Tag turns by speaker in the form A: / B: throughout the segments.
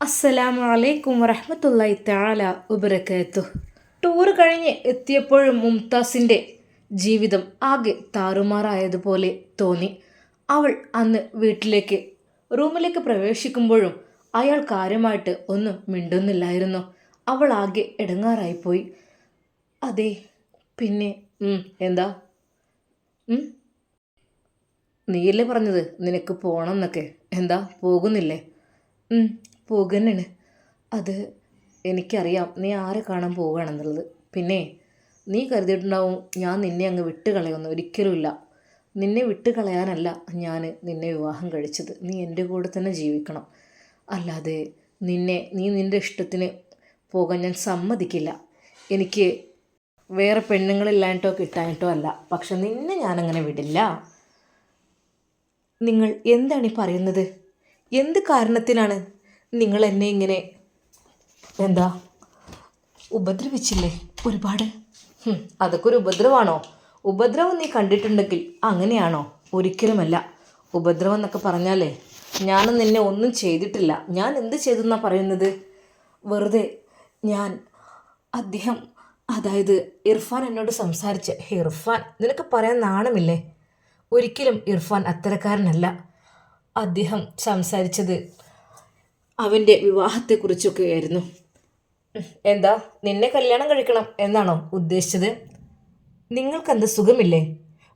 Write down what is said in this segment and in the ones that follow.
A: അസ്സലാമു അലൈക്കും വറഹമത്തല്ലായി താല ഉബരക്കയത്തു ടൂർ കഴിഞ്ഞ് എത്തിയപ്പോഴും മുംതാസിന്റെ ജീവിതം ആകെ താറുമാറായതുപോലെ തോന്നി. അവൾ അന്ന് വീട്ടിലേക്ക് റൂമിലേക്ക് പ്രവേശിക്കുമ്പോഴും അയാൾ കാര്യമായിട്ട് ഒന്നും മിണ്ടുന്നില്ലായിരുന്നു. അവൾ ആകെ ഇടങ്ങാറായിപ്പോയി. അതെ പിന്നെ എന്താ? നീയല്ലേ പറഞ്ഞത്? നിനക്ക് പോകണം എന്നൊക്കെ എന്താ? പോകുന്നില്ലേ? ഉം, പോകുന്നാണ് അത് എനിക്കറിയാം നീ ആരെ കാണാൻ പോവുകയാണെന്നുള്ളത്. പിന്നെ നീ കരുതിയിട്ടുണ്ടാവും ഞാൻ നിന്നെ അങ്ങ് വിട്ട് കളയുമെന്ന് ഒരിക്കലുമില്ല നിന്നെ വിട്ട് കളയാനല്ല ഞാൻ നിന്നെ വിവാഹം കഴിച്ചത്. നീ എന്റെ കൂടെ തന്നെ ജീവിക്കണം. അല്ലാതെ നിന്നെ നീ നിന്റെ ഇഷ്ടത്തിന് പോകാൻ ഞാൻ സമ്മതിക്കില്ല. എനിക്ക് വേറെ പെണ്ണുങ്ങളില്ലായിട്ടോ കിട്ടാനിട്ടോ അല്ല. പക്ഷെ നിന്നെ ഞാനങ്ങനെ വിടില്ല. നിങ്ങൾ എന്താണ് ഈ പറയുന്നത്? എന്ത് കാരണത്തിനാണ് നിങ്ങൾ എന്നെ ഇങ്ങനെ എന്താ ഉപദ്രവിച്ചില്ലേ ഒരുപാട്? അതൊക്കെ ഒരു ഉപദ്രവമാണോ ഉപദ്രവം നീ കണ്ടിട്ടുണ്ടെങ്കിൽ അങ്ങനെയാണോ? ഒരിക്കലുമല്ല. ഉപദ്രവം എന്നൊക്കെ പറഞ്ഞാലേ ഞാൻ നിന്നെ ഒന്നും ചെയ്തിട്ടില്ല. ഞാൻ എന്ത് ചെയ്തെന്നാ പറയുന്നത്? വെറുതെ ഞാൻ അദ്ദേഹം അതായത് ഇർഫാൻ എന്നോട് സംസാരിച്ച് ഇർഫാൻ നിനക്ക് പറയാൻ നാണമില്ലേ? ഒരിക്കലും ഇർഫാൻ അത്തരക്കാരനല്ല. അദ്ദേഹം സംസാരിച്ചത് അവന്റെ വിവാഹത്തെക്കുറിച്ചൊക്കെ ആയിരുന്നു എന്താ നിന്നെ കല്യാണം കഴിക്കണം എന്നാണോ ഉദ്ദേശിച്ചത്? നിങ്ങൾക്കെന്ത് സുഖമില്ലേ?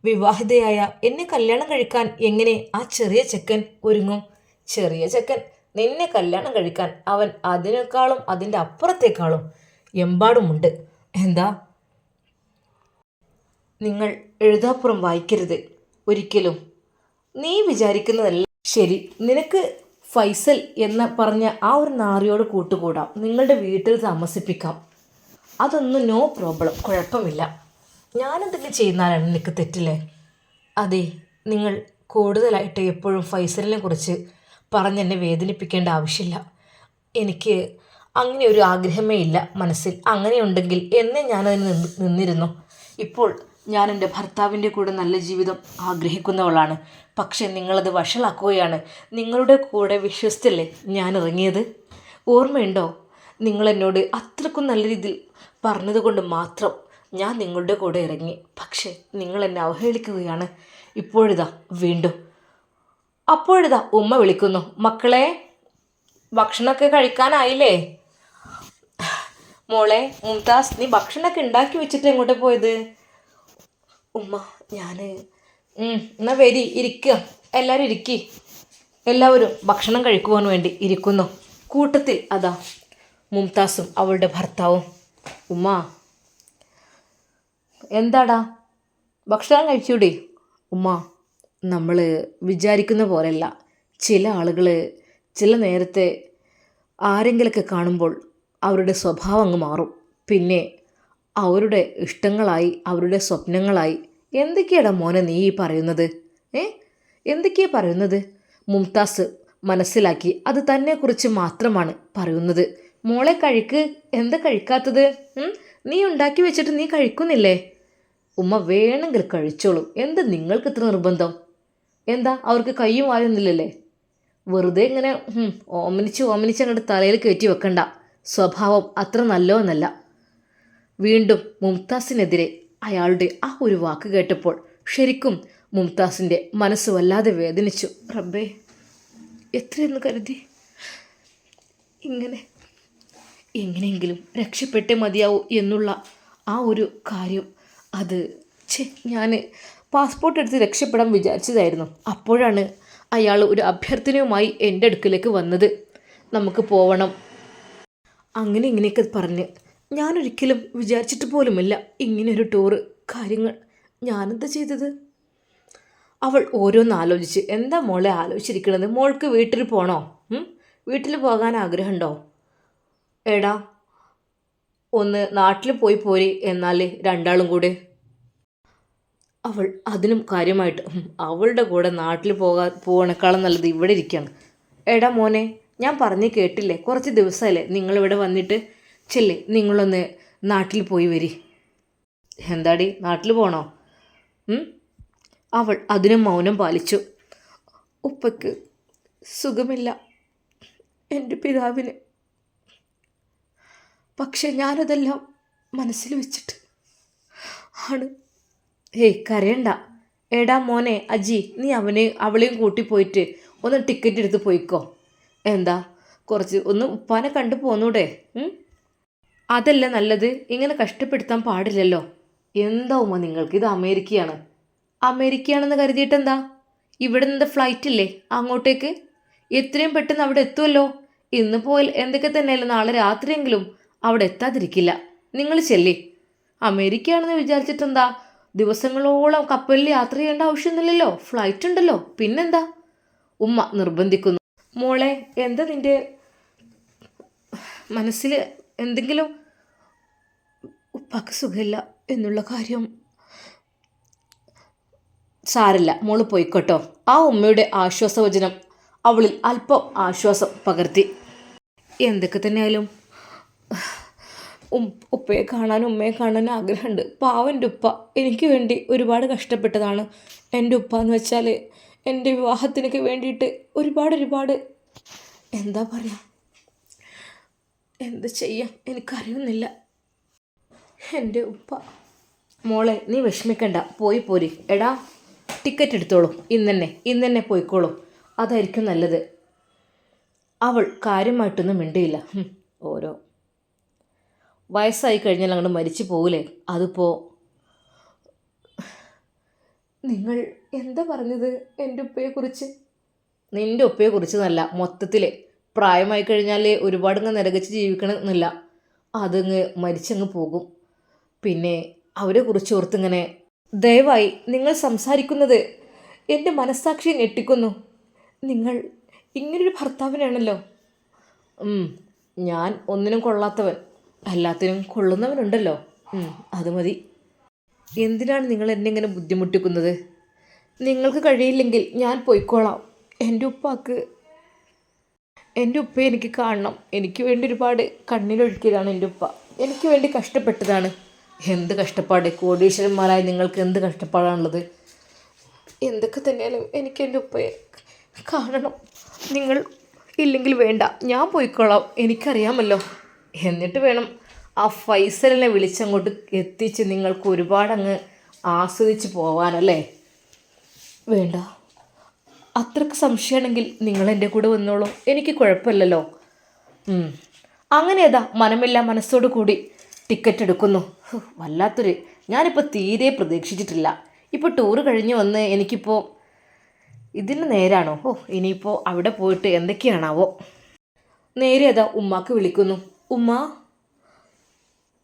A: വിവാഹിതയായ എന്നെ കല്യാണം കഴിക്കാൻ എങ്ങനെ ആ ചെറിയ ചെക്കൻ ഒരുങ്ങും? ചെറിയ ചെക്കൻ നിന്നെ കല്യാണം കഴിക്കാൻ അവൻ അതിനേക്കാളും അതിന്റെ അപ്പുറത്തേക്കാളും എമ്പാടുമുണ്ട്. എന്താ? നിങ്ങൾ എഴുതാപ്പുറം വായിക്കരുത് ഒരിക്കലും. നീ വിചാരിക്കുന്നതല്ല ശരി. നിനക്ക് ഫൈസൽ എന്ന് പറഞ്ഞ ആ ഒരു നാറിയോട് കൂട്ടുകൂടാം. നിങ്ങളുടെ വീട്ടിൽ താമസിപ്പിക്കാം. അതൊന്നും നോ പ്രോബ്ലം കുഴപ്പമില്ല. ഞാനെന്തെങ്കിലും ചെയ്യുന്നാലാണ് എനിക്ക് തെറ്റില്ലേ? അതെ നിങ്ങൾ കൂടുതലായിട്ട് എപ്പോഴും ഫൈസലിനെ കുറിച്ച് പറഞ്ഞെന്നെ വേദനിപ്പിക്കേണ്ട ആവശ്യമില്ല. എനിക്ക് അങ്ങനെ ഒരു ആഗ്രഹമേ ഇല്ല മനസ്സിൽ. അങ്ങനെയുണ്ടെങ്കിൽ എന്നെ ഞാനതിന് നിന്ന് നിന്നിരുന്നു. ഇപ്പോൾ ഞാൻ എന്റെ ഭർത്താവിന്റെ കൂടെ നല്ല ജീവിതം ആഗ്രഹിക്കുന്നവളാണ്. പക്ഷേ നിങ്ങളത് വഷളാക്കുകയാണ്. നിങ്ങളുടെ കൂടെ വിശ്വസിച്ചല്ലേ ഞാൻ ഇറങ്ങിയത്? ഓർമ്മയുണ്ടോ? നിങ്ങൾ എന്നോട് അത്രക്കും നല്ല രീതിയിൽ പറഞ്ഞതുകൊണ്ട് മാത്രം ഞാൻ നിങ്ങളുടെ കൂടെ ഇറങ്ങി. പക്ഷേ നിങ്ങൾ എന്നെ അവഹേളിക്കുകയാണ്. ഇപ്പോഴിതാ വീണ്ടും. അപ്പോഴിതാ ഉമ്മ വിളിക്കുന്നു. മക്കളെ ഭക്ഷണമൊക്കെ കഴിക്കാനായില്ലേ? മോളെ മുംതാസ് നീ ഭക്ഷണമൊക്കെ ഉണ്ടാക്കി വെച്ചിട്ട് എങ്ങോട്ട് പോയത്? ഉമ്മ ഞാൻ എന്നാ വരി ഇരിക്കുക എല്ലാവരും ഇരിക്കി. എല്ലാവരും ഭക്ഷണം കഴിക്കുവാൻ വേണ്ടി ഇരിക്കുന്നു. കൂട്ടത്തിൽ അതാ മുംതാസും അവളുടെ ഭർത്താവും. ഉമ്മ എന്താടാ? ഭക്ഷണം കഴിച്ചൂടി? ഉമ്മ നമ്മൾ വിചാരിക്കുന്ന പോലെയല്ല. ചില ആളുകൾ ചില നേരത്തെ ആരെങ്കിലൊക്കെ കാണുമ്പോൾ അവരുടെ സ്വഭാവം അങ്ങ് മാറും. പിന്നെ അവരുടെ ഇഷ്ടങ്ങളായി അവരുടെ സ്വപ്നങ്ങളായി. എന്തൊക്കെയാടാ മോനെ നീ ഈ പറയുന്നത്? ഏ? എന്തൊക്കെയാ പറയുന്നത്? മുംതാസ് മനസ്സിലാക്കി അത് തന്നെക്കുറിച്ച് മാത്രമാണ് പറയുന്നത്. മോളെ കഴിക്ക്. എന്താ കഴിക്കാത്തത്? നീ ഉണ്ടാക്കി വെച്ചിട്ട് നീ കഴിക്കുന്നില്ലേ? ഉമ്മ വേണമെങ്കിൽ കഴിച്ചോളൂ. എന്താ നിങ്ങൾക്ക് ഇത്ര നിർബന്ധം? എന്താ? അവർക്ക് കയ്യും വായൊന്നുമില്ലല്ലേ വെറുതെ ഇങ്ങനെ ഓമനിച്ച് ഓമനിച്ച് അങ്ങോട്ട് തലയിൽ കയറ്റി വെക്കണ്ട. സ്വഭാവം അത്ര നല്ലതെന്നല്ല. വീണ്ടും മുംതാസിനെതിരെ അയാളുടെ ആ ഒരു വാക്ക് കേട്ടപ്പോൾ ശരിക്കും മുംതാസിന്റെ മനസ്സ് വല്ലാതെ വേദനിച്ചു. റബ്ബേ എത്രയെന്ന് കരുതി? ഇങ്ങനെ എങ്ങനെയെങ്കിലും രക്ഷപ്പെട്ടേ മതിയാവൂ എന്നുള്ള ആ ഒരു കാര്യം. അത് ഛേ ഞാൻ പാസ്പോർട്ട് എടുത്ത് രക്ഷപ്പെടാൻ വിചാരിച്ചതായിരുന്നു. അപ്പോഴാണ് അയാൾ ഒരു അഭ്യർത്ഥനയുമായി എന്റെ അടുക്കിലേക്ക് വന്നത്. നമുക്ക് പോവണം. അങ്ങനെ ഇങ്ങനെയൊക്കെ പറഞ്ഞ് ഞാനൊരിക്കലും വിചാരിച്ചിട്ട് പോലുമില്ല ഇങ്ങനൊരു ടൂറ് കാര്യങ്ങൾ. ഞാനെന്താ ചെയ്തത്? അവൾ ഓരോന്ന് ആലോചിച്ച്. എന്താ മോളെ ആലോചിച്ചിരിക്കുന്നത് മോൾക്ക് വീട്ടിൽ പോകണോ വീട്ടിൽ പോകാൻ ആഗ്രഹമുണ്ടോ? എടാ ഒന്ന് നാട്ടിൽ പോയി പോരി എന്നാൽ രണ്ടാളും കൂടെ. അവൾ അതിനും കാര്യമായിട്ട് അവളുടെ കൂടെ നാട്ടിൽ പോകാൻ പോകണേക്കാളും നല്ലത് ഇവിടെ ഇരിക്കുകയാണ് എടാ മോനെ ഞാൻ പറഞ്ഞ് കേട്ടില്ലേ? കുറച്ച് ദിവസമല്ലേ നിങ്ങളിവിടെ വന്നിട്ട് ചെല്ലേ നിങ്ങളൊന്ന് നാട്ടിൽ പോയി വരി. എന്താടി നാട്ടിൽ പോണോ? അവൾ അതിന് മൗനം പാലിച്ചു. ഉപ്പയ്ക്ക് സുഖമില്ല. എന്റെ പിതാവിന്. പക്ഷെ ഞാനതെല്ലാം മനസ്സിൽ വെച്ചിട്ട് ആണ്. ഏയ് കരയണ്ട. എടാ മോനെ അജി നീ അവനെ അവളെയും കൂട്ടി പോയിട്ട് ഒന്ന് ടിക്കറ്റ് എടുത്ത് പോയിക്കോ. എന്താ കുറച്ച് ഒന്ന് ഉപ്പാനെ കണ്ടു പോന്നൂടെ? അതല്ല നല്ലത്? ഇങ്ങനെ കഷ്ടപ്പെടുത്താൻ പാടില്ലല്ലോ. എന്താ ഉമ്മ നിങ്ങൾക്ക്? ഇത് അമേരിക്കയാണ്. അമേരിക്കയാണെന്ന് കരുതിയിട്ടെന്താ? ഇവിടെ നിന്ന് ഫ്ലൈറ്റ് ഇല്ലേ അങ്ങോട്ടേക്ക്? എത്രയും പെട്ടെന്ന് അവിടെ എത്തുമല്ലോ ഇന്ന് പോയാൽ എന്തൊക്കെ തന്നെയല്ല നാളെ രാത്രിയെങ്കിലും അവിടെ എത്താതിരിക്കില്ല. നിങ്ങൾ ചെല്ലി. അമേരിക്കയാണെന്ന് വിചാരിച്ചിട്ടെന്താ? ദിവസങ്ങളോളം കപ്പലിൽ യാത്ര ചെയ്യേണ്ട ആവശ്യമൊന്നുമില്ലല്ലോ. ഫ്ലൈറ്റ് ഉണ്ടല്ലോ. പിന്നെന്താ? ഉമ്മ നിർബന്ധിക്കുന്നു. മോളെ എന്താ നിന്റെ മനസ്സിൽ എന്തെങ്കിലും ഉപ്പാക്ക് സുഖമില്ല എന്നുള്ള കാര്യം സാരില്ല. മോൾ പോയിക്കോട്ടോ. ആ ഉമ്മയുടെ ആശ്വാസവചനം അവളിൽ അല്പം ആശ്വാസം പകർത്തി. എന്തൊക്കെ തന്നെയായാലും ഉപ്പയെ കാണാൻ ഉമ്മയെ കാണാൻ ആഗ്രഹമുണ്ട്. പാവന്റെ ഉപ്പ എനിക്ക് വേണ്ടി ഒരുപാട് കഷ്ടപ്പെട്ടതാണ്. എന്റെ ഉപ്പ എന്ന് വെച്ചാൽ എന്റെ വിവാഹത്തിനൊക്കെ വേണ്ടിയിട്ട് ഒരുപാട് ഒരുപാട് എന്താ പറയുക എന്ത് ചെയ്യാം? എനിക്കറിയുന്നില്ല. എന്റെ ഉപ്പ. മോളെ നീ വിഷമിക്കണ്ട. പോയി പോരി. എടാ ടിക്കറ്റ് എടുത്തോളൂ. ഇന്നെന്നെ ഇന്നെന്നെ പോയിക്കോളൂ. അതായിരിക്കും നല്ലത്. അവൾ കാര്യമായിട്ടൊന്നും മിണ്ടിയില്ല. ഓരോ. വയസ്സായി കഴിഞ്ഞാൽ അങ്ങോട്ട് മരിച്ചു പോകില്ലേ അതിപ്പോൾ നിങ്ങൾ എന്താ പറഞ്ഞത് എന്റെ ഉപ്പയെക്കുറിച്ച് നിന്റെ ഉപ്പയെക്കുറിച്ച് നല്ല മൊത്തത്തിൽ പ്രായമായി കഴിഞ്ഞാൽ ഒരുപാട് നിരകച്ച് ജീവിക്കണം എന്നില്ല അതങ്ങ് മരിച്ചങ്ങ് പോകും. പിന്നെ അവരെ കുറിച്ച് ഓർത്തിങ്ങനെ ദയവായി നിങ്ങൾ സംസാരിക്കുന്നത് എന്റെ മനസ്സാക്ഷി ഞെട്ടിക്കുന്നു. നിങ്ങൾ ഇങ്ങനൊരു ഭർത്താവിനാണല്ലോ. ഞാൻ ഒന്നിനും കൊള്ളാത്തവൻ എല്ലാത്തിനും കൊള്ളുന്നവനുണ്ടല്ലോ. അത് മതി. എന്തിനാണ് നിങ്ങൾ എന്നെ ഇങ്ങനെ ബുദ്ധിമുട്ടിക്കുന്നത്? നിങ്ങൾക്ക് കഴിയില്ലെങ്കിൽ ഞാൻ പോയിക്കോളാം. എന്റെ ഉപ്പാക്ക് എന്റെ ഉപ്പ എനിക്ക് കാണണം. എനിക്ക് വേണ്ടി ഒരുപാട് കണ്ണിലൊഴുക്കിയതാണ് എന്റെ ഉപ്പ. എനിക്ക് വേണ്ടി കഷ്ടപ്പെട്ടതാണ്. എന്ത് കഷ്ടപ്പാട്? കോടീശ്വരന്മാരായ നിങ്ങൾക്ക് എന്ത് കഷ്ടപ്പാടാണുള്ളത്? എന്തൊക്കെ തന്നെയാലും എനിക്ക് എന്റെ ഉപ്പയെ കാണണം. നിങ്ങൾ ഇല്ലെങ്കിൽ വേണ്ട. ഞാൻ പോയിക്കോളാം. എനിക്കറിയാമല്ലോ. എന്നിട്ട് വേണം ആ ഫൈസലിനെ വിളിച്ചങ്ങോട്ട് എത്തിച്ച് നിങ്ങൾക്ക് ഒരുപാടങ്ങ് ആസ്വദിച്ച് പോവാനല്ലേ? വേണ്ട. അത്രയ്ക്ക് സംശയമാണെങ്കിൽ നിങ്ങൾ എന്റെ കൂടെ വന്നോളൂ. എനിക്ക് കുഴപ്പമില്ലല്ലോ. അങ്ങനെ ഏതാ? മനമില്ല മനസ്സോടു കൂടി ടിക്കറ്റ് എടുക്കുന്നു. വല്ലാത്തൊരു ഞാനിപ്പോൾ തീരെ പ്രതീക്ഷിച്ചിട്ടില്ല. ഇപ്പോൾ ടൂറ് കഴിഞ്ഞ് വന്ന് എനിക്കിപ്പോൾ ഇതിന് നേരാണോ? ഓ ഇനിയിപ്പോൾ അവിടെ പോയിട്ട് എന്തൊക്കെയാണാവോ? നേരെ അതാ ഉമ്മാക്ക് വിളിക്കുന്നു. ഉമ്മ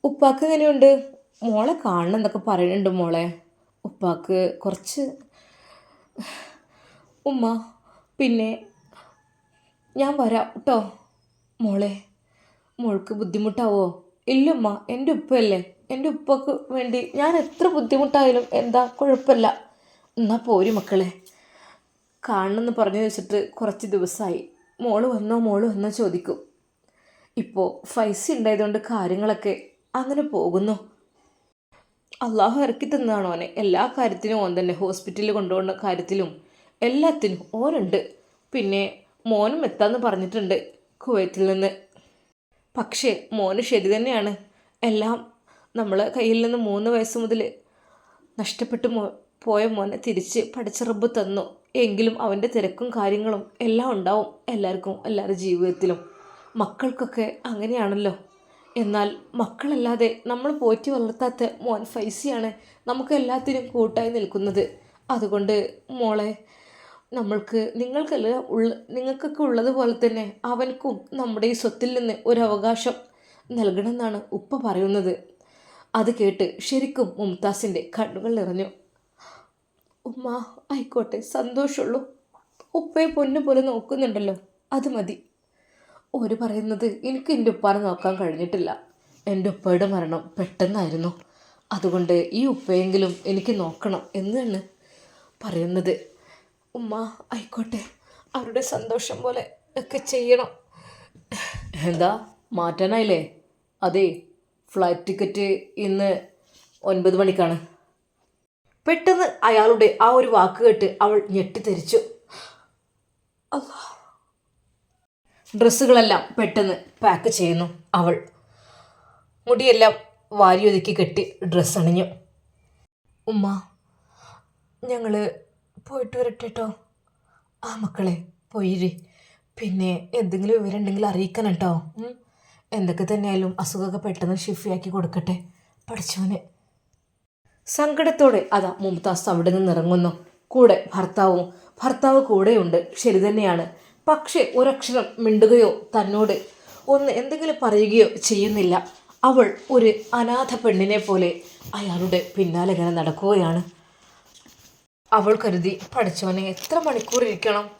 A: ഉപ്പാക്ക് എങ്ങനെയുണ്ട്? മോളെ കാണണം എന്നൊക്കെ പറയുന്നുണ്ട് മോളെ. ഉപ്പാക്ക് കുറച്ച് ഉമ്മ പിന്നെ ഞാൻ വരാം കേട്ടോ മോളെ മോൾക്ക് ബുദ്ധിമുട്ടാവോ? ഇല്ലമ്മ എന്റെ ഉപ്പയല്ലേ? എന്റെ ഉപ്പക്ക് വേണ്ടി ഞാൻ എത്ര ബുദ്ധിമുട്ടായാലും എന്താ കുഴപ്പമില്ല. എന്നാൽ പോരി മക്കളെ. കാണണമെന്ന് പറഞ്ഞു വെച്ചിട്ട് കുറച്ച് ദിവസമായി. മോൾ വന്നോ മോൾ വന്നോ ചോദിക്കും. ഇപ്പോൾ പൈസ ഉണ്ടായതുകൊണ്ട് കാര്യങ്ങളൊക്കെ അങ്ങനെ പോകുന്നു. അള്ളാഹു ഇറക്കി തന്നതാണ് ഓനെ എല്ലാ കാര്യത്തിനും ഓൻ തന്നെ. ഹോസ്പിറ്റലിൽ കൊണ്ടുപോകുന്ന കാര്യത്തിലും എല്ലാത്തിനും ഓനുണ്ട്. പിന്നെ മോനും എത്താന്ന് പറഞ്ഞിട്ടുണ്ട്. കുവൈത്തിൽ നിന്ന് പക്ഷേ മോന് ശരി തന്നെയാണ്. എല്ലാം നമ്മൾ കയ്യിൽ നിന്ന് മൂന്ന് വയസ്സ് മുതൽ നഷ്ടപ്പെട്ടു മോ പോയ മോനെ തിരിച്ച് പഠിച്ച റബ്ബ് തന്നു. എങ്കിലും അവന്റെ തിരക്കും കാര്യങ്ങളും എല്ലാം ഉണ്ടാവും എല്ലാവർക്കും എല്ലാവരുടെ ജീവിതത്തിലും. മക്കൾക്കൊക്കെ അങ്ങനെയാണല്ലോ. എന്നാൽ മക്കളല്ലാതെ നമ്മൾ പോറ്റി വളർത്താത്ത മോൻ ഫൈസിയാണ് നമുക്ക് എല്ലാത്തിനും കൂട്ടായി നിൽക്കുന്നത്. അതുകൊണ്ട് മോളെ നമ്മൾക്ക് നിങ്ങൾക്കല്ല ഉള്ള നിങ്ങൾക്കൊക്കെ ഉള്ളതുപോലെ തന്നെ അവൻക്കും നമ്മുടെ ഈ സ്വത്തിൽ നിന്ന് ഒരു അവകാശം നൽകണമെന്നാണ് ഉപ്പ പറയുന്നത്. അത് കേട്ട് ശരിക്കും മുംതാസിന്റെ കണ്ണുകൾ നിറഞ്ഞു. ഉമ്മ ആയിക്കോട്ടെ സന്തോഷമുള്ളൂ. ഉപ്പയെ പൊന്നു പോലെ നോക്കുന്നുണ്ടല്ലോ അത് മതി. ഒരു പറയുന്നത് എനിക്ക് എന്റെ ഉപ്പാനെ നോക്കാൻ കഴിഞ്ഞിട്ടില്ല. എന്റെ ഉപ്പയുടെ മരണം പെട്ടെന്നായിരുന്നു. അതുകൊണ്ട് ഈ ഉപ്പയെങ്കിലും എനിക്ക് നോക്കണം എന്നാണ് പറയുന്നത്. ഉമ്മ ആയിക്കോട്ടെ. അവരുടെ സന്തോഷം പോലെ ഒക്കെ ചെയ്യണം. എന്താ? മാറ്റാനായില്ലേ? അതെ ഫ്ലൈറ്റ് ടിക്കറ്റ് ഇന്ന് ഒൻപത് മണിക്കാണ്. പെട്ടെന്ന് അയാളുടെ ആ ഒരു വാക്ക് കേട്ട് അവൾ ഞെട്ടിത്തെരിച്ചു. ഡ്രസ്സുകളെല്ലാം പെട്ടെന്ന് പാക്ക് ചെയ്യുന്നു അവൾ. മുടിയെല്ലാം വാരിയൊതുക്കി കെട്ടി ഡ്രസ്സ് അണിഞ്ഞു. ഉമ്മ ഞങ്ങൾ പോയിട്ട് വരട്ടെ കേട്ടോ ആ മക്കളെ പോയിരി. പിന്നെ എന്തെങ്കിലും വിവരം ഉണ്ടെങ്കിൽ അറിയിക്കണം കേട്ടോ. എന്തൊക്കെ തന്നെയായാലും അസുഖമൊക്കെ പെട്ടെന്ന് ഷിഫിയാക്കി കൊടുക്കട്ടെ. പഠിച്ചവന്. സങ്കടത്തോടെ അതാ മുംതാസ് അവിടെ നിന്ന് ഇറങ്ങുന്നു. കൂടെ ഭർത്താവും ഭർത്താവ് കൂടെയുണ്ട്. ശരി തന്നെയാണ്. പക്ഷേ ഒരക്ഷരം മിണ്ടുകയോ തന്നോട് ഒന്ന് എന്തെങ്കിലും പറയുകയോ ചെയ്യുന്നില്ല. അവൾ ഒരു അനാഥ പെണ്ണിനെ പോലെ അയാളുടെ പിന്നാലെ ഇങ്ങനെ നടക്കുകയാണ്. അവൾ കരുതി പഠിച്ചവനെ എത്ര മണിക്കൂർ ഇരിക്കണം?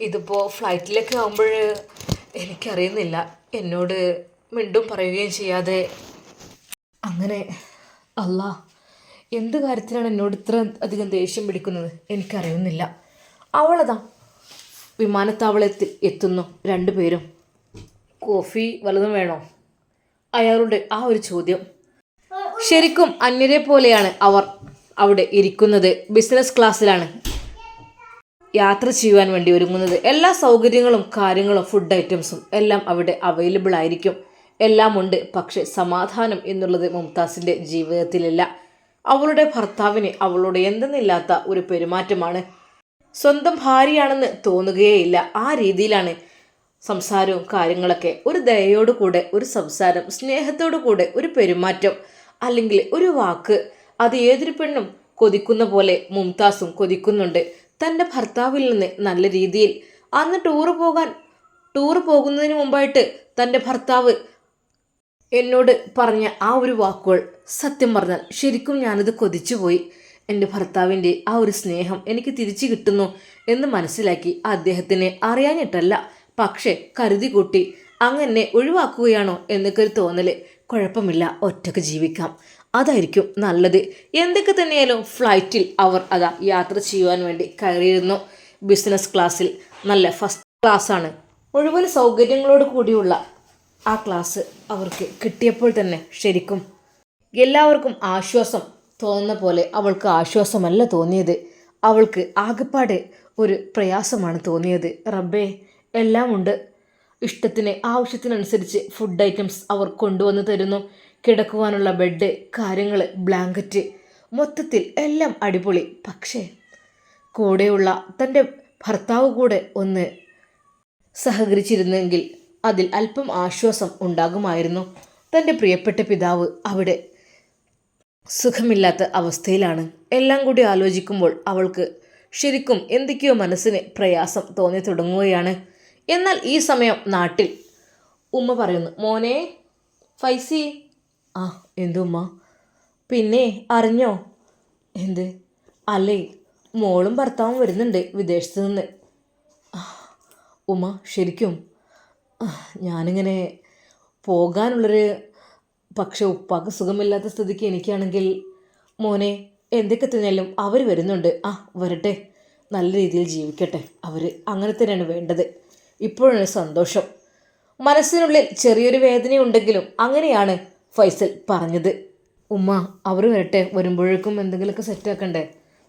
A: ഇതിപ്പോൾ ഫ്ലൈറ്റിലൊക്കെ ആകുമ്പോൾ എനിക്കറിയുന്നില്ല. എന്നോട് മിണ്ടും പറയുകയും ചെയ്യാതെ. അങ്ങനെ അല്ല എന്ത് കാര്യത്തിനാണ് എന്നോട് ഇത്ര അധികം ദേഷ്യം പിടിക്കുന്നത്? എനിക്കറിയുന്നില്ല. അവളതാ. വിമാനത്താവളത്തിൽ എത്തുന്നു രണ്ടുപേരും. കോഫി വല്ലതും വേണോ? അയാളുടെ ആ ഒരു ചോദ്യം. ശരിക്കും അന്യരെ പോലെയാണ് അവർ. അവിടെ ഇരിക്കുന്നത്. ബിസിനസ് ക്ലാസ്സിലാണ് യാത്ര ചെയ്യുവാൻ വേണ്ടി ഒരുങ്ങുന്നത്. എല്ലാ സൗകര്യങ്ങളും കാര്യങ്ങളും ഫുഡ് ഐറ്റംസും എല്ലാം അവിടെ അവൈലബിൾ ആയിരിക്കും. എല്ലാം ഉണ്ട്. പക്ഷെ സമാധാനം എന്നുള്ളത് മുംതാസിന്റെ ജീവിതത്തിലില്ല. അവളുടെ ഭർത്താവിന് അവളോട് എന്തെന്നില്ലാത്ത ഒരു പെരുമാറ്റമാണ്. സ്വന്തം ഭാര്യയാണെന്ന് തോന്നുകയേയില്ല. ആ രീതിയിലാണ് സംസാരവും കാര്യങ്ങളൊക്കെ. ഒരു ദയയോടു കൂടെ ഒരു സംസാരം സ്നേഹത്തോടു കൂടെ ഒരു പെരുമാറ്റം അല്ലെങ്കിൽ ഒരു വാക്ക് അത് ഏതൊരു പെണ്ണും കൊതിക്കുന്ന പോലെ മുംതാസും കൊതിക്കുന്നുണ്ട്. തന്റെ ഭർത്താവിൽ നിന്ന് നല്ല രീതിയിൽ അന്ന് ടൂറ് പോകാൻ ടൂറ് പോകുന്നതിന് മുമ്പായിട്ട് തന്റെ ഭർത്താവ് എന്നോട് പറഞ്ഞ ആ ഒരു വാക്കുകൾ സത്യം പറഞ്ഞാൽ ശരിക്കും ഞാനത് കൊതിച്ചുപോയി. എന്റെ ഭർത്താവിന്റെ ആ ഒരു സ്നേഹം എനിക്ക് തിരിച്ചു കിട്ടുന്നു എന്ന് മനസ്സിലാക്കി അദ്ദേഹത്തിന് അറിയാനിട്ടല്ല പക്ഷേ കരുതി കൂട്ടി അങ്ങനെ ഒഴിവാക്കുകയാണോ എന്നൊക്കെ ഒരു തോന്നൽ കുഴപ്പമില്ല ഒറ്റയ്ക്ക് ജീവിക്കാം. അതായിരിക്കും നല്ലത്. എന്തൊക്കെ തന്നെയായാലും ഫ്ലൈറ്റിൽ അവർ അതാ യാത്ര ചെയ്യുവാൻ വേണ്ടി കയറിയിരുന്നു. ബിസിനസ് ക്ലാസ്സിൽ നല്ല ഫസ്റ്റ് ക്ലാസ്സാണ് മുഴുവൻ സൗകര്യങ്ങളോട് കൂടിയുള്ള ആ ക്ലാസ് അവർക്ക് കിട്ടിയപ്പോൾ തന്നെ ശരിക്കും എല്ലാവർക്കും ആശ്വാസം തോന്നുന്ന പോലെ അവൾക്ക് ആശ്വാസമല്ല തോന്നിയത്. അവൾക്ക് ആകെപ്പാടെ ഒരു പ്രയാസമാണ് തോന്നിയത്. റബ്ബേ എല്ലാമുണ്ട്. ഇഷ്ടത്തിന് ആവശ്യത്തിനനുസരിച്ച് ഫുഡ് ഐറ്റംസ് അവർ കൊണ്ടുവന്ന് തരുന്നു. കിടക്കുവാനുള്ള ബെഡ് കാര്യങ്ങൾ ബ്ലാങ്കറ്റ് മൊത്തത്തിൽ എല്ലാം അടിപൊളി. പക്ഷേ കൂടെയുള്ള തന്റെ ഭർത്താവ് കൂടെ ഒന്ന് സഹകരിച്ചിരുന്നെങ്കിൽ അതിൽ അല്പം ആശ്വാസം ഉണ്ടാകുമായിരുന്നു. തന്റെ പ്രിയപ്പെട്ട പിതാവ് അവിടെ സുഖമില്ലാത്ത അവസ്ഥയിലാണ്. എല്ലാം കൂടി ആലോചിക്കുമ്പോൾ അവൾക്ക് ശരിക്കും എന്തൊക്കെയോ മനസ്സിന് പ്രയാസം തോന്നി തുടങ്ങുകയാണ്. എന്നാൽ ഈ സമയം നാട്ടിൽ ഉമ്മ പറയുന്നു മോനെ ഫൈസി ആ എന്തുമ്മ? പിന്നെ അറിഞ്ഞോ? എന്ത്? അല്ലേ മോളും ഭർത്താവും വരുന്നുണ്ട് വിദേശത്ത് നിന്ന്. ഉമ്മ ശരിക്കും. ഞാനിങ്ങനെ പോകാനുള്ളൊരു പക്ഷെ ഉപ്പാക്ക് സുഖമില്ലാത്ത സ്ഥിതിക്ക് എനിക്കാണെങ്കിൽ മോനെ എന്തൊക്കെ തന്നെയാലും അവർ വരുന്നുണ്ട്. ആ വരട്ടെ. നല്ല രീതിയിൽ ജീവിക്കട്ടെ അവർ അങ്ങനെ തന്നെയാണ് വേണ്ടത്. ഇപ്പോഴാണ് സന്തോഷം. മനസ്സിനുള്ളിൽ ചെറിയൊരു വേദനയുണ്ടെങ്കിലും അങ്ങനെയാണ് ഫൈസൽ പറഞ്ഞത്. ഉമ്മ അവർ വരട്ടെ. വരുമ്പോഴേക്കും എന്തെങ്കിലുമൊക്കെ സെറ്റാക്കണ്ടേ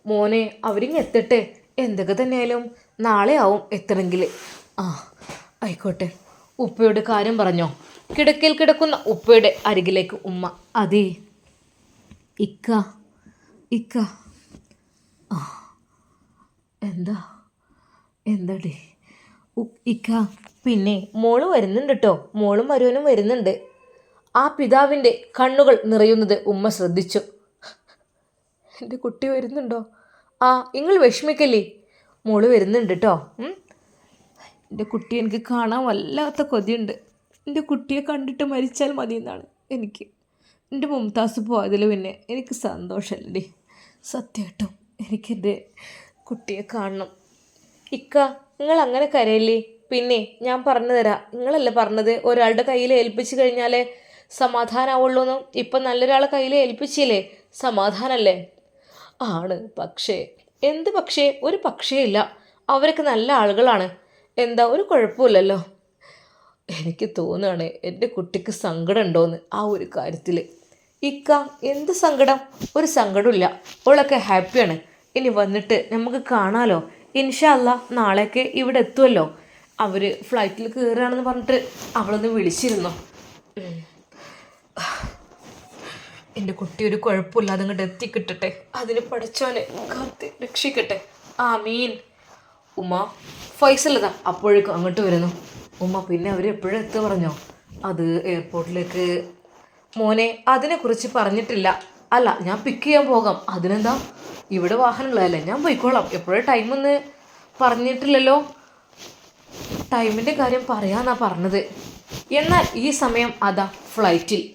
A: മോനെ അവരിങ്ങ് എത്തട്ടെ. എന്തൊക്കെ തന്നെയായാലും നാളെ ആവും എത്തണമെങ്കിൽ ആ ആയിക്കോട്ടെ. ഉപ്പയുടെ കാര്യം പറഞ്ഞോ? കിടക്കയിൽ കിടക്കുന്ന ഉപ്പയുടെ അരികിലേക്ക് ഉമ്മ. അതെ. ഇക്ക ഇക്ക. ആ എന്താ? എന്താടി? ഇക്ക പിന്നെ മോൾ വരുന്നുണ്ട് കേട്ടോ മോളും മരുവനും വരുന്നുണ്ട്. ആ പിതാവിന്റെ കണ്ണുകൾ നിറയുന്നത് ഉമ്മ ശ്രദ്ധിച്ചു. എന്റെ കുട്ടി വരുന്നുണ്ടോ? ആ നിങ്ങൾ വിഷമിക്കല്ലേ? മോൾ വരുന്നുണ്ട് കേട്ടോ എന്റെ കുട്ടി എനിക്ക് കാണാൻ വല്ലാത്ത കൊതിയുണ്ട്. എന്റെ കുട്ടിയെ കണ്ടിട്ട് മരിച്ചാൽ മതി എന്നാണ് എനിക്ക്. എന്റെ മുംതാസ് പോയതിൽ പിന്നെ എനിക്ക് സന്തോഷമല്ലേ? സത്യമായിട്ടും എനിക്കെന്റെ കുട്ടിയെ കാണണം. ഇക്ക നിങ്ങൾ അങ്ങനെ കരയല്ലേ? പിന്നെ ഞാൻ പറഞ്ഞു തരാം. നിങ്ങളല്ലേ പറഞ്ഞത് ഒരാളുടെ കയ്യിൽ ഏൽപ്പിച്ചു കഴിഞ്ഞാലേ സമാധാനമാവുള്ളൂ എന്നും ഇപ്പം നല്ലൊരാളെ കയ്യിൽ ഏൽപ്പിച്ചില്ലേ സമാധാനല്ലേ? ആണ് പക്ഷേ എന്ത് പക്ഷേ ഒരു പക്ഷേ ഇല്ല. അവരൊക്കെ നല്ല ആളുകളാണ്. എന്താ ഒരു കുഴപ്പമില്ലല്ലോ. എനിക്ക് തോന്നുകയാണ് എന്റെ കുട്ടിക്ക് സങ്കടം ഉണ്ടോയെന്ന് ആ ഒരു കാര്യത്തിൽ ഇക്ക എന്ത് സങ്കടം? ഒരു സങ്കടമില്ല അവളൊക്കെ ഹാപ്പിയാണ്. ഇനി വന്നിട്ട് നമുക്ക് കാണാലോ. ഇൻഷല്ല നാളെയൊക്കെ ഇവിടെ എത്തുമല്ലോ അവർ ഫ്ലൈറ്റിൽ കയറുകയാണെന്ന് പറഞ്ഞിട്ട് അവളൊന്ന് വിളിച്ചിരുന്നു. എന്റെ കുട്ടി ഒരു കുഴപ്പമില്ലാതെ അങ്ങോട്ട് എത്തിക്കിട്ടട്ടെ. അതിന് പഠിച്ചോനെ കാത്ത് രക്ഷിക്കട്ടെ. ആ മീൻ ഉമ്മ ഫൈസലതാ അപ്പോഴേക്കും അങ്ങോട്ട് വരുന്നു. ഉമ്മ പിന്നെ അവർ എപ്പോഴും എത്തു പറഞ്ഞോ? അത് എയർപോർട്ടിലേക്ക് മോനെ അതിനെക്കുറിച്ച് പറഞ്ഞിട്ടില്ല. അല്ല ഞാൻ പിക്ക് ചെയ്യാൻ പോകാം. അതിനെന്താ? ഇവിടെ വാഹനമുള്ളതല്ലേ? ഞാൻ പോയിക്കോളാം. എപ്പോഴും ടൈമൊന്ന് പറഞ്ഞിട്ടില്ലല്ലോ. ടൈമിന്റെ കാര്യം പറയാന്നാ പറഞ്ഞത്. എന്നാൽ ഈ സമയം അതാ ഫ്ലൈറ്റിൽ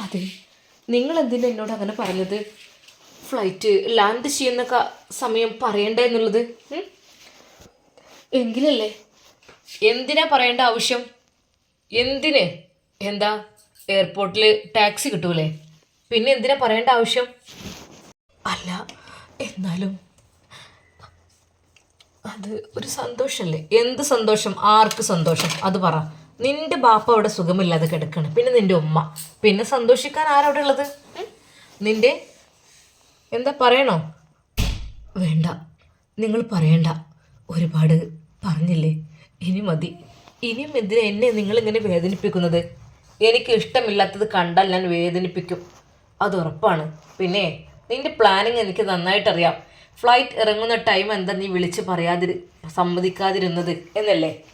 A: അതെ. നിങ്ങൾ എന്തിനാ എന്നോട് അങ്ങനെ പറഞ്ഞത് ഫ്ലൈറ്റ് ലാൻഡ് ചെയ്യുന്ന സമയം പറയണ്ട എന്നുള്ളത്? എങ്കിലല്ലേ? എന്തിനാ പറയേണ്ട ആവശ്യം? എന്തിന്? എന്താ? എയർപോർട്ടിൽ ടാക്സി കിട്ടൂലേ? പിന്നെ എന്തിനാ പറയേണ്ട ആവശ്യം? അല്ല എന്നാലും അത് ഒരു സന്തോഷമല്ലേ എന്ത് സന്തോഷം? ആർക്ക് സന്തോഷം? അത് പറ. നിന്റെ ബാപ്പ അവിടെ സുഖമില്ലാതെ കിടക്കണം. പിന്നെ നിന്റെ ഉമ്മ. പിന്നെ സന്തോഷിക്കാൻ ആരവിടെ ഉള്ളത്? നിന്റെ? എന്താ പറയണോ? വേണ്ട. നിങ്ങൾ പറയണ്ട. ഒരുപാട് പറഞ്ഞില്ലേ? ഇനി മതി. ഇനിയും എന്തിനാ എന്നെ നിങ്ങളിങ്ങനെ വേദനിപ്പിക്കുന്നത്? എനിക്ക് ഇഷ്ടമില്ലാത്തത് കണ്ടാൽ ഞാൻ വേദനിപ്പിക്കും. അത് ഉറപ്പാണ്. പിന്നെ നിന്റെ പ്ലാനിങ് എനിക്ക് നന്നായിട്ടറിയാം. ഫ്ലൈറ്റ് ഇറങ്ങുന്ന ടൈം എന്താ നീ വിളിച്ച് പറയാതിരി സമ്മതിക്കാതിരുന്നത് എന്നല്ലേ?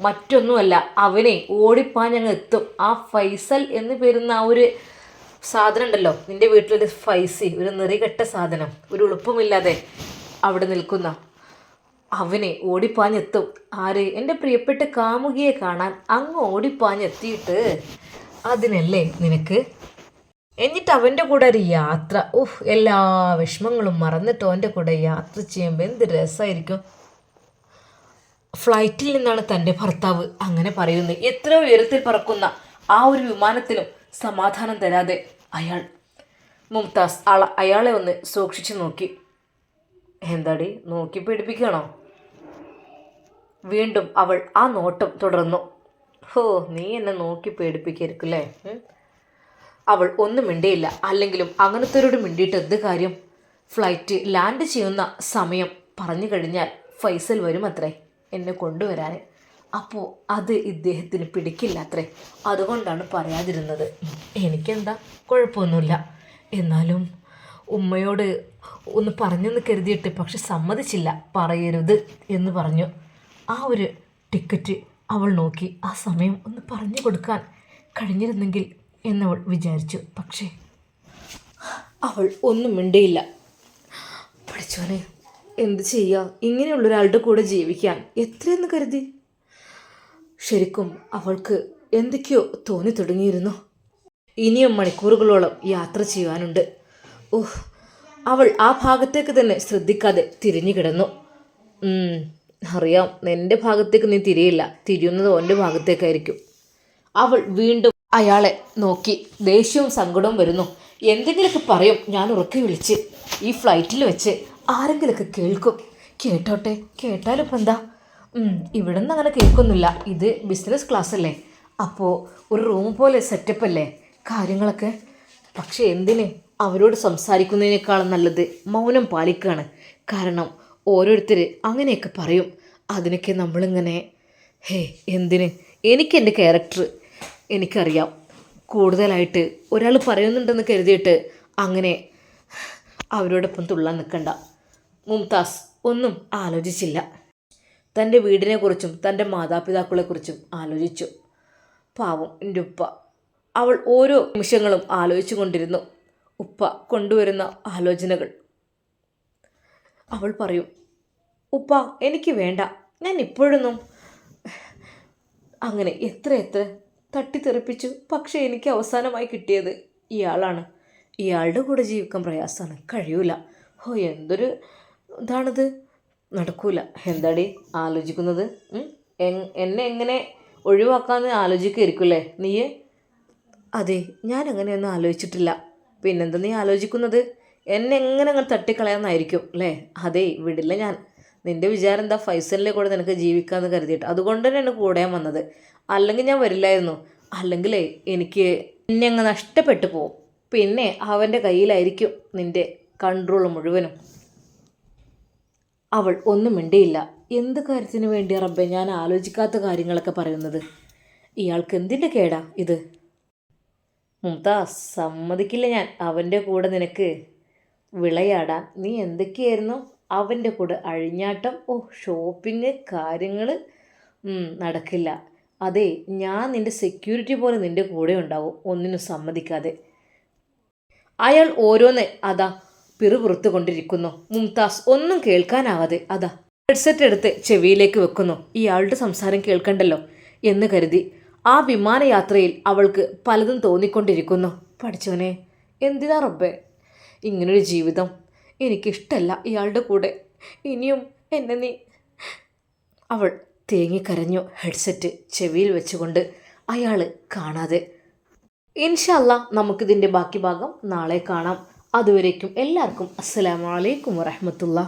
A: മറ്റൊന്നുമല്ല അവനെ ഓടിപ്പാൻ ഞങ്ങൾ എത്തും. ആ ഫൈസൽ എന്ന് പേരുന്ന ആ ഒരു സാധനം ഉണ്ടല്ലോ നിന്റെ വീട്ടിലൊരു ഫൈസി ഒരു നിറികെട്ട സാധനം ഒരു ഉളുപ്പുമില്ലാതെ അവിടെ നിൽക്കുന്ന. അവനെ ഓടിപ്പാഞ്ഞെത്തും ആര്? എന്റെ പ്രിയപ്പെട്ട കാമുകിയെ കാണാൻ അങ്ങ് ഓടിപ്പാഞ്ഞെത്തിയിട്ട് അതിനല്ലേ നിനക്ക്? എന്നിട്ട് അവന്റെ കൂടെ ഒരു യാത്ര. ഓഹ് എല്ലാ വിഷമങ്ങളും മറന്നിട്ട് അവന്റെ കൂടെ യാത്ര ചെയ്യുമ്പോൾ എന്ത് രസമായിരിക്കും ഫ്ലൈറ്റിൽ നിന്നാണ് തന്റെ ഭർത്താവ് അങ്ങനെ പറയുന്നത്. എത്ര ഉയരത്തിൽ പറക്കുന്ന ആ ഒരു വിമാനത്തിലും സമാധാനം തരാതെ അയാൾ മുംതാസ് ആള അയാളെ ഒന്ന് സൂക്ഷിച്ചു നോക്കി. എന്താടി നോക്കി പേടിപ്പിക്കണോ വീണ്ടും അവൾ ആ നോട്ടം തുടർന്നു. ഹോ നീ എന്നെ നോക്കി പേടിപ്പിക്കരുക്കല്ലേ അവൾ ഒന്നും മിണ്ടിയില്ല. അല്ലെങ്കിലും അങ്ങനത്തൊരോട് മിണ്ടിയിട്ട് എന്ത് കാര്യം? ഫ്ലൈറ്റ് ലാൻഡ് ചെയ്യുന്ന സമയം പറഞ്ഞു കഴിഞ്ഞാൽ ഫൈസൽ വരും അത്രേ എന്നെ കൊണ്ടുവരാൻ. അപ്പോൾ അത് ഇദ്ദേഹത്തിന് പിടിക്കില്ല അത്രേ അതുകൊണ്ടാണ് പറയാതിരുന്നത്. എനിക്കെന്താ? കുഴപ്പമൊന്നുമില്ല. എന്നാലും ഉമ്മയോട് ഒന്ന് പറഞ്ഞെന്ന് കരുതിയിട്ട് പക്ഷെ സമ്മതിച്ചില്ല. പറയരുത് എന്ന് പറഞ്ഞു. ആ ഒരു ടിക്കറ്റ് അവൾ നോക്കി. ആ സമയം ഒന്ന് പറഞ്ഞു കൊടുക്കാൻ കഴിഞ്ഞിരുന്നെങ്കിൽ എന്നവൾ വിചാരിച്ചു. പക്ഷേ അവൾ ഒന്നും മിണ്ടിയില്ല. പഠിച്ചോനെ എന്ത് ചെയ്യുക ഇങ്ങനെയുള്ള ഒരാളുടെ കൂടെ ജീവിക്കാൻ. എത്രയെന്ന് കരുതി? ശരിക്കും അവൾക്ക് എന്തൊക്കെയോ തോന്നി തുടങ്ങിയിരുന്നു. ഇനിയും മണിക്കൂറുകളോളം യാത്ര ചെയ്യുവാനുണ്ട്. ഓഹ് അവൾ ആ ഭാഗത്തേക്ക് തന്നെ ശ്രദ്ധിക്കാതെ തിരിഞ്ഞു കിടന്നു. അറിയാം എന്റെ ഭാഗത്തേക്ക് നീ തിരിയില്ല. തിരിയുന്നത് ഓന്റെ ഭാഗത്തേക്കായിരിക്കും. അവൾ വീണ്ടും അയാളെ നോക്കി. ദേഷ്യവും സങ്കടവും വരുന്നു. എന്തെങ്കിലുമൊക്കെ പറയും. ഞാൻ ഉറക്കി വിളിച്ച് ഈ ഫ്ലൈറ്റിൽ വെച്ച് ആരെങ്കിലുമൊക്കെ കേൾക്കും. കേട്ടോട്ടെ കേട്ടാലിപ്പോൾ എന്താ? ഇവിടെ ഇവിടുന്ന് അങ്ങനെ കേൾക്കൊന്നുമില്ല. ഇത് ബിസിനസ് ക്ലാസ് അല്ലേ? അപ്പോൾ ഒരു റൂം പോലെ സെറ്റപ്പ് അല്ലേ? കാര്യങ്ങളൊക്കെ? പക്ഷേ എന്തിന്? അവരോട് സംസാരിക്കുന്നതിനേക്കാളും നല്ലത് മൗനം പാലിക്കുകയാണ് കാരണം ഓരോരുത്തർ അങ്ങനെയൊക്കെ പറയും. അതിനൊക്കെ നമ്മളിങ്ങനെ ഹേ എന്തിന്? എനിക്കെന്റെ ക്യാരക്ടർ എനിക്കറിയാം. കൂടുതലായിട്ട് ഒരാൾ പറയുന്നുണ്ടെന്ന് കരുതിയിട്ട് അങ്ങനെ അവരോടൊപ്പം തുള്ളാൻ നിൽക്കണ്ട മുംതാസ് ഒന്നും ആലോചിച്ചില്ല. തന്റെ വീടിനെക്കുറിച്ചും തന്റെ മാതാപിതാക്കളെക്കുറിച്ചും ആലോചിച്ചു. പാവം എന്റെ ഉപ്പ. അവൾ ഓരോ നിമിഷങ്ങളും ആലോചിച്ചു കൊണ്ടിരുന്നു ഉപ്പ കൊണ്ടുവരുന്ന ആലോചനകൾ. അവൾ പറയും ഉപ്പ എനിക്ക് വേണ്ട. ഞാൻ ഇപ്പോഴൊന്നും അങ്ങനെ എത്ര എത്ര തട്ടിത്തെറിപ്പിച്ചു. പക്ഷേ എനിക്ക് അവസാനമായി കിട്ടിയത് ഇയാളാണ്. ഇയാളുടെ കൂടെ ജീവിക്കാൻ പ്രയാസമാണ്. കഴിയൂല. ഓ എന്തൊരു ഇതാണിത്. നടക്കൂല. എന്താടി ആലോചിക്കുന്നത്? എന്നെ എങ്ങനെ ഒഴിവാക്കാമെന്ന് ആലോചിക്കുമായിരിക്കുമല്ലേ നീയെ അതെ ഞാൻ അങ്ങനെയൊന്നും ആലോചിച്ചിട്ടില്ല. പിന്നെന്താ നീ ആലോചിക്കുന്നത്? എന്നെ എങ്ങനെ അങ്ങനെ തട്ടിക്കളയാമെന്നായിരിക്കും അല്ലേ? അതെ വിടില്ല ഞാൻ. നിന്റെ വിചാരം എന്താ? ഫൈസലിലെ കൂടെ നിനക്ക് ജീവിക്കാമെന്ന് കരുതിയിട്ട്. അതുകൊണ്ട് തന്നെയാണ് കൂടെയാൻ വന്നത്. അല്ലെങ്കിൽ ഞാൻ വരില്ലായിരുന്നു. അല്ലെങ്കിലേ എനിക്ക് എന്നെ അങ്ങ് നഷ്ടപ്പെട്ടു പോവും. പിന്നെ അവന്റെ കയ്യിലായിരിക്കും നിന്റെ കൺട്രോൾ മുഴുവനും. അവൾ ഒന്നും മിണ്ടിയില്ല. എന്ത് കാര്യത്തിന് വേണ്ടി റബ്ബെ ഞാൻ ആലോചിക്കാത്ത കാര്യങ്ങളൊക്കെ പറയുന്നത്? ഇയാൾക്ക് എന്തിന്റെ കേടാ ഇത്? മുംതാസ് സമ്മതിക്കില്ല ഞാൻ. അവന്റെ കൂടെ നിനക്ക് വിളയാടാൻ നീ എന്തൊക്കെയായിരുന്നു? അവന്റെ കൂടെ അഴിഞ്ഞാട്ടം ഓ ഷോപ്പിംഗ് കാര്യങ്ങൾ നടക്കില്ല. അതെ ഞാൻ നിന്റെ സെക്യൂരിറ്റി പോലെ നിന്റെ കൂടെ ഉണ്ടാവും. ഒന്നിനും സമ്മതിക്കാതെ. അയാൾ ഓരോന്ന് അതാ പിറുപിറുത്തു കൊണ്ടിരിക്കുന്നു മുംതാസ് ഒന്നും കേൾക്കാനാവാതെ അതാ ഹെഡ്സെറ്റ് എടുത്ത് ചെവിയിലേക്ക് വെക്കുന്നു. ഇയാളുടെ സംസാരം കേൾക്കണ്ടല്ലോ എന്ന് കരുതി ആ വിമാനയാത്രയിൽ അവൾക്ക് പലതും തോന്നിക്കൊണ്ടിരിക്കുന്നു. പഠിച്ചവനെ എന്തിനാ റബ്ബേ? ഇങ്ങനൊരു ജീവിതം എനിക്കിഷ്ടല്ല ഇയാളുടെ കൂടെ. ഇനിയും എന്നെ നീ അവൾ തേങ്ങിക്കരഞ്ഞു ഹെഡ്സെറ്റ് ചെവിയിൽ വെച്ചുകൊണ്ട് അയാൾ കാണാതെ. ഇൻഷല്ല നമുക്കിതിന്റെ ബാക്കി ഭാഗം നാളെ കാണാം. അതുവരേക്കും എല്ലാവർക്കും അസ്സലാമലൈക്കും വറഹമത്തുള്ള